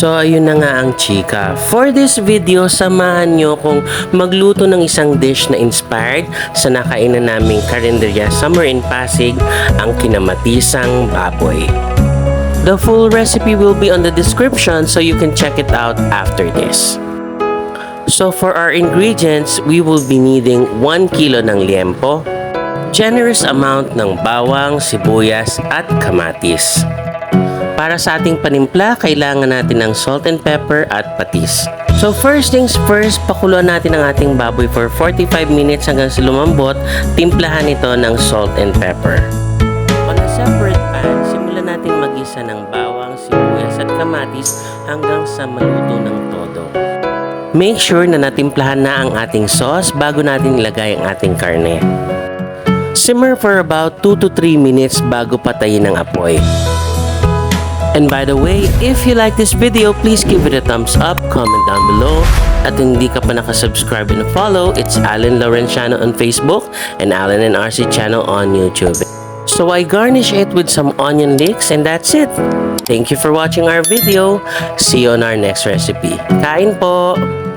So ayun na nga ang chika. For this video, samahan nyo kung magluto ng isang dish na inspired sa nakainan naming karinderya Summer in Pasig, ang kinamatisang baboy. The full recipe will be on the description so you can check it out after this. So for our ingredients, we will be needing 1 kilo ng liempo, generous amount ng bawang, sibuyas at kamatis. Para sa ating panimpla, kailangan natin ng salt and pepper at patis. So first things first, pakuluan natin ang ating baboy for 45 minutes hanggang sa lumambot, timplahan ito ng salt and pepper. On a separate pan, simulan natin magisa ng bawang, sibuyas at kamatis hanggang sa maluto ng todo. Make sure na natimplahan na ang ating sauce bago natin ilagay ang ating karne. Simmer for about 2 to 3 minutes bago patayin ang apoy. And by the way, if you like this video, please give it a thumbs up, comment down below. At kung hindi ka pa nakasubscribe and follow, it's Alan Laurenciano on Facebook and Alan and RC channel on YouTube. So I garnish it with some onion leeks and that's it. Thank you for watching our video. See you on our next recipe. Kain po!